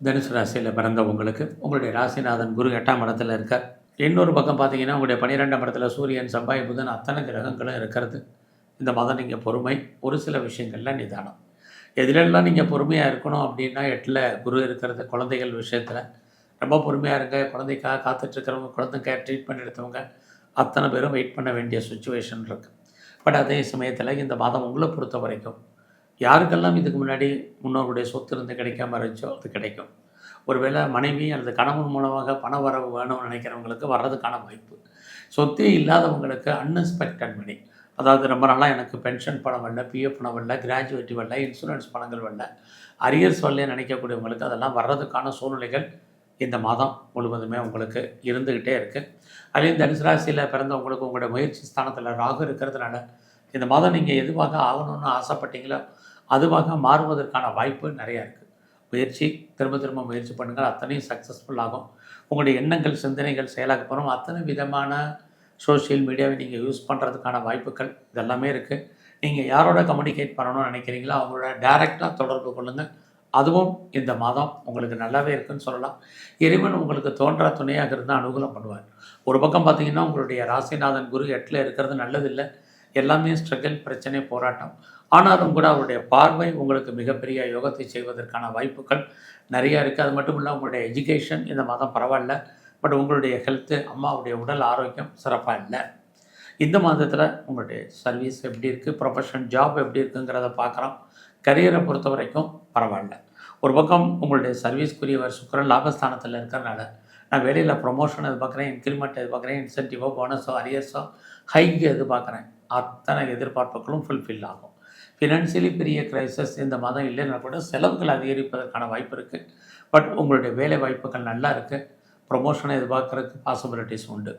தனுசு ராசியில் பிறந்தவங்களுக்கு உங்களுடைய ராசிநாதன் குரு எட்டாம் இடத்துல இருக்கார். இன்னொரு பக்கம் பார்த்தீங்கன்னா உங்களுடைய பன்னிரெண்டாம் இடத்துல சூரியன் செவ்வாய் புதன் அத்தனை கிரகங்களும் இருக்கிறது. இந்த மாதம் நீங்கள் பொறுமை ஒரு சில விஷயங்களில் நிதானம். எதிலெல்லாம் நீங்கள் பொறுமையாக இருக்கணும் அப்படின்னா எட்டில் குரு இருக்கிறது குழந்தைகள் விஷயத்தில். ரொம்ப பொறுமையாக இருங்க. குழந்தைக்காக காத்துட்ருக்கிறவங்க குழந்தைங்க ட்ரீட்மெண்ட் எடுத்தவங்க அத்தனை பேரும் வெயிட் பண்ண வேண்டிய சுச்சுவேஷன் இருக்குது பட் அதே சமயத்தில் இந்த மாதம் உங்களை பொறுத்த வரைக்கும் யாருக்கெல்லாம் இதுக்கு முன்னாடி முன்னோருடைய சொத்து இருந்து கிடைக்காம இருந்துச்சோ அது கிடைக்கும். ஒருவேளை மனைவி அல்லது கணவன் மூலமாக பண வரவு வேணும்னு நினைக்கிறவங்களுக்கு வர்றதுக்கான வாய்ப்பு. சொத்தே இல்லாதவங்களுக்கு அன்எக்ஸ்பெக்டட் மணி அதாவது ரொம்ப நாளாக எனக்கு பென்ஷன் பணம் வரல பிஎஃப் பணம் வரல கிராஜுவேட்டி வரல இன்சூரன்ஸ் பணங்கள் வரல. அரியர்ஸ் வரல நினைக்கக்கூடியவங்களுக்கு அதெல்லாம் வர்றதுக்கான சூழ்நிலைகள் இந்த மாதம் முழுவதுமே உங்களுக்கு இருந்துக்கிட்டே இருக்குது அதுலேயும் தனுசு ராசியில் பிறந்தவங்களுக்கு உங்களுடைய முயற்சி ஸ்தானத்தில் ராகு இருக்கிறதுனால இந்த மாதம் நீங்கள் எதுவாக ஆகணும்னு ஆசைப்பட்டீங்களோ அதுவாக மாறுவதற்கான வாய்ப்பு நிறையா இருக்குது முயற்சி திரும்ப திரும்ப முயற்சி பண்ணுங்கள். அத்தனையும் சக்ஸஸ்ஃபுல் ஆகும். உங்களுடைய எண்ணங்கள் சிந்தனைகள் செயலாக்க போகிறோம் அத்தனை விதமான சோஷியல் மீடியாவை நீங்கள் யூஸ் பண்ணுறதுக்கான வாய்ப்புகள் இதெல்லாமே இருக்குது நீங்கள் யாரோட கம்யூனிகேட் பண்ணணும்னு நினைக்கிறீங்களோ அவங்களோட டைரெக்டாக தொடர்பு கொள்ளுங்கள் அதுவும் இந்த மாதம் உங்களுக்கு நல்லாவே இருக்குன்னு சொல்லலாம். இறைவன் உங்களுக்கு தோன்றா துணையாக இருந்தால் அனுகூலம் பண்ணுவார். ஒரு பக்கம் பார்த்தீங்கன்னா உங்களுடைய ராசிநாதன் குரு எட்டில் இருக்கிறது நல்லதில்லை. எல்லாமே ஸ்ட்ரகிள் பிரச்சனை போராட்டம். ஆனாலும் கூட அவருடைய பார்வை உங்களுக்கு மிகப்பெரிய யோகத்தை செய்வதற்கான வாய்ப்புகள் நிறையா இருக்குது அது மட்டும் இல்லை உங்களுடைய எஜுகேஷன் இந்த மாதம் பரவாயில்ல. பட் உங்களுடைய ஹெல்த்து அம்மாவுடைய உடல் ஆரோக்கியம் சிறப்பாக இல்லை. இந்த மாதத்தில் உங்களுடைய சர்வீஸ் எப்படி இருக்குது ப்ரொஃபஷன் ஜாப் எப்படி இருக்குங்கிறத பார்க்குறோம் கரியரை பொறுத்த வரைக்கும் பரவாயில்ல. ஒரு பக்கம் உங்களுடைய சர்வீஸ்க்குரியவர் சுக்கரன் லாபஸ்தானத்தில் இருக்கிறனால நான் வேலையில் ப்ரொமோஷன் எதிர்பார்க்குறேன் இன்க்ரிமெண்ட் எதிர்பார்க்குறேன் இன்சென்டிவோ போனஸோ அரியர்ஸோ ஹைக்கு எதிர்பார்க்குறேன். அத்தனை எதிர்பார்ப்புகளும் ஃபுல்ஃபில் ஆகும். ஃபினான்சியலி பெரிய கிரைசஸ் இந்த மாதம் இல்லைன்னா கூட செலவுகள் அதிகரிப்பதற்கான வாய்ப்பு இருக்குது பட் உங்களுடைய வேலை வாய்ப்புகள் நல்லா இருக்குது ப்ரொமோஷனை எதிர்பார்க்குறதுக்கு பாசிபிலிட்டிஸ் உண்டு.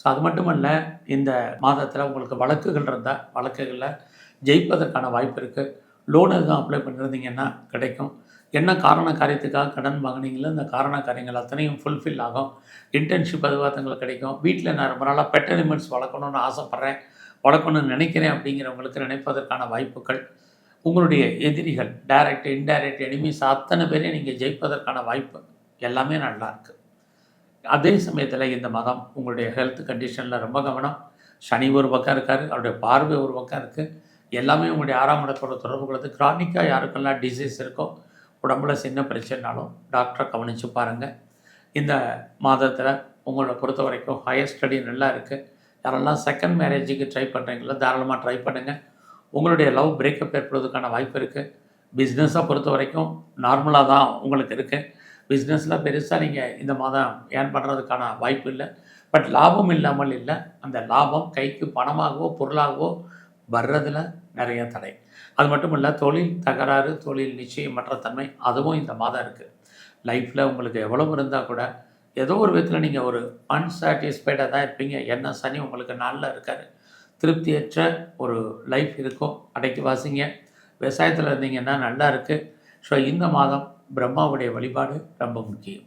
ஸோ அது மட்டுமல்ல இந்த மாதத்தில் உங்களுக்கு வழக்குகள் இருந்தால் வழக்குகளில் ஜெயிப்பதற்கான வாய்ப்பு இருக்குது லோன் எதுவும் அப்ளை பண்ணியிருந்தீங்கன்னா கிடைக்கும். என்ன காரண காரியத்துக்காக கடன் வாங்கினீங்களோ இந்த காரண காரியங்கள் அத்தனையும் ஃபுல்ஃபில் ஆகும். இன்டர்ன்ஷிப் எதிர்பார்த்தங்களுக்கு கிடைக்கும். வீட்டில் நான் ரொம்ப நாளாக பெட் அனிமல்ஸ் வளர்க்கணும்னு ஆசைப்பட்றேன். வளர்க்கணும்னு நினைக்கிறேன் அப்படிங்கிறவங்களுக்கு நினைப்பதற்கான வாய்ப்புகள் உங்களுடைய எதிரிகள் டைரக்ட் இன்டைரக்ட் எனிமீஸ் அத்தனை பேரையும் நீங்கள் ஜெயிப்பதற்கான வாய்ப்பு எல்லாமே நல்லா இருக்குது அதே சமயத்தில் இந்த மாதம் உங்களுடைய ஹெல்த் கண்டிஷனில் ரொம்ப கவனம். சனி ஒரு பக்கம் இருக்கார் அவருடைய பார்வை ஒரு பக்கம் இருக்குது எல்லாமே உங்களுடைய ஆறாம் இடத்தோட தொடர்பு கொள்வது கிரானிக்காக யாருக்கெல்லாம் டிசீஸ் இருக்கோ உடம்புல சின்ன பிரச்சனைனாலும் டாக்டரை கவனித்து பாருங்கள் இந்த மாதத்தில் உங்களை பொறுத்த வரைக்கும் ஹையர் ஸ்டடி நல்லா இருக்குது யாரெல்லாம் செகண்ட் மேரேஜுக்கு ட்ரை பண்ணுறீங்களோ தாராளமாக ட்ரை பண்ணுங்கள் உங்களுடைய லவ் பிரேக்கப் ஏற்படுவதற்கான வாய்ப்பு இருக்குது பிஸ்னஸை பொறுத்த வரைக்கும் நார்மலாக தான் உங்களுக்கு இருக்குது பிஸ்னஸில் பெருசாக நீங்கள் இந்த மாதம் ஏர்ன் பண்ணுறதுக்கான வாய்ப்பு இல்லை. பட் லாபம் இல்லாமல் இல்லை. அந்த லாபம் கைக்கு பணமாகவோ பொருளாகவோ வர்றதில் நிறைய தடை. அது மட்டும் இல்லை தொழில் தகராறு தொழில் நிச்சயமற்ற தன்மை அதுவும் இந்த மாதம் இருக்குது லைஃப்பில் உங்களுக்கு எவ்வளவு இருந்தால் கூட ஏதோ ஒரு விதத்தில் நீங்கள் ஒரு அன்சாட்டிஸ்ஃபைடாக தான் இருப்பீங்க. என்ன சனி உங்களுக்கு நாளில் இருக்கார். திருப்தியற்ற ஒரு லைஃப் இருக்கும். அடைக்கி வாசிங்க. விவசாயத்தில் இருந்தீங்கன்னா நல்லா இருக்குது ஸோ இந்த மாதம் பிரம்மாவுடைய வழிபாடு ரொம்ப முக்கியம்.